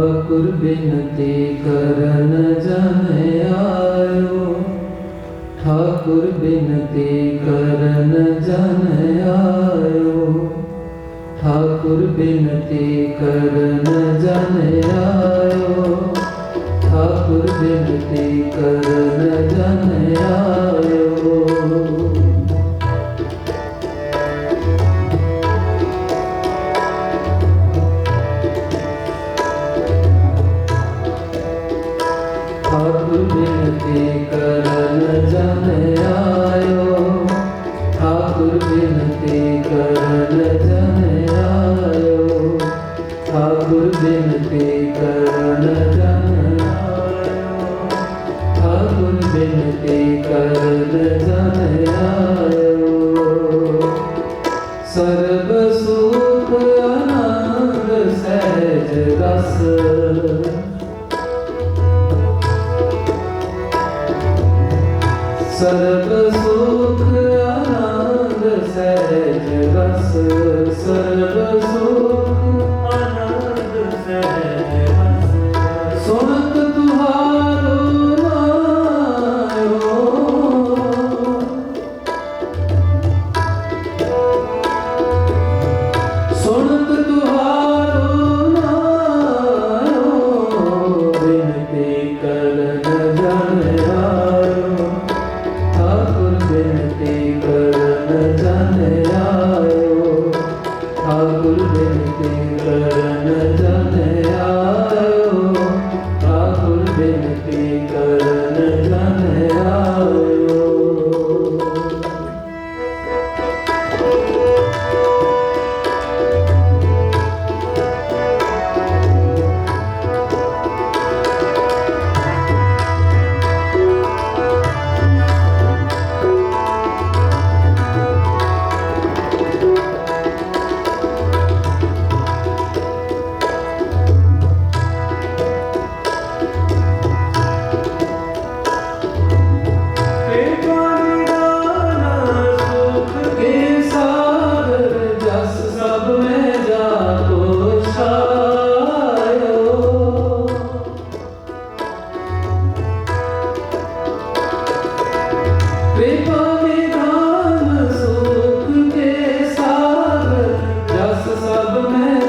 ठाकुर बिनती करन जन आयो ठाकुर बिनती करन जन आयो ठाकुर बिनती करन जन आयो ठाकुर बिनती करन जन आयो Sarıp sultanır secdası Sarıp सब में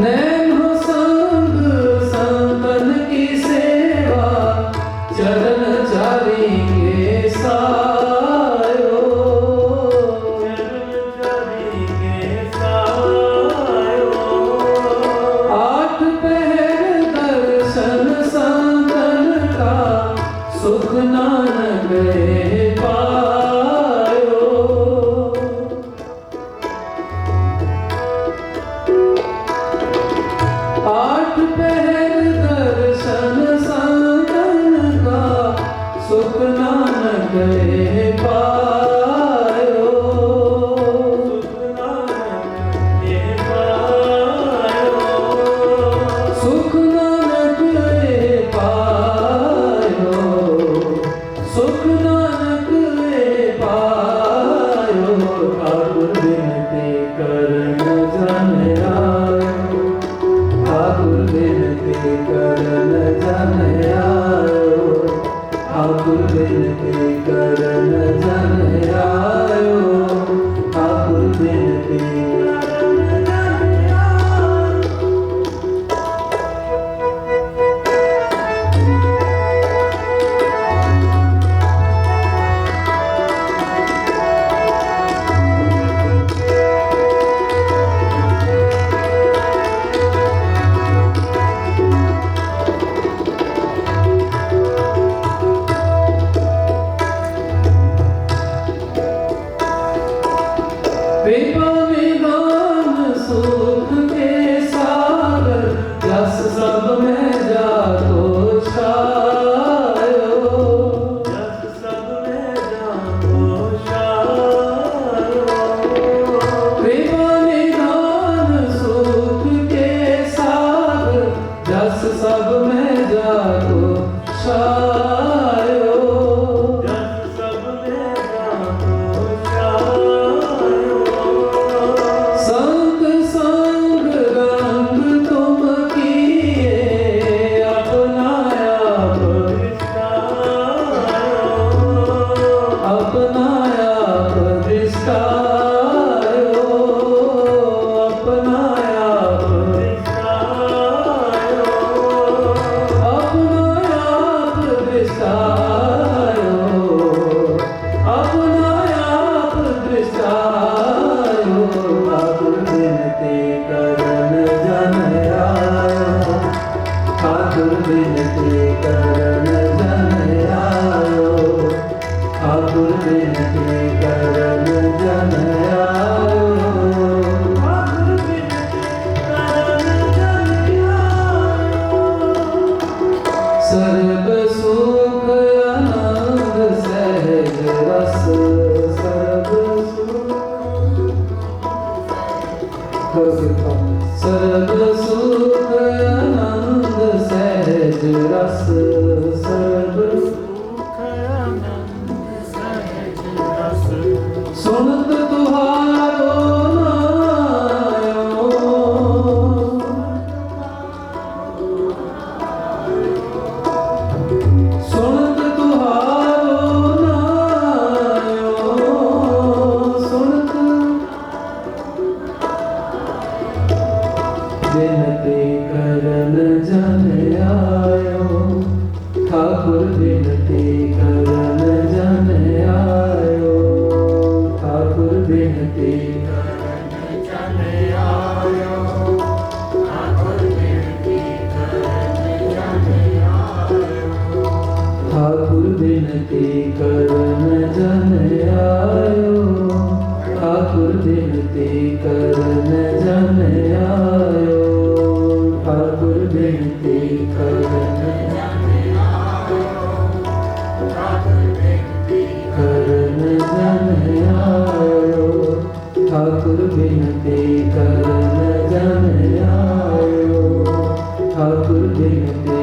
네. away. ते कर न जम आयो। ठाकुर दिन ते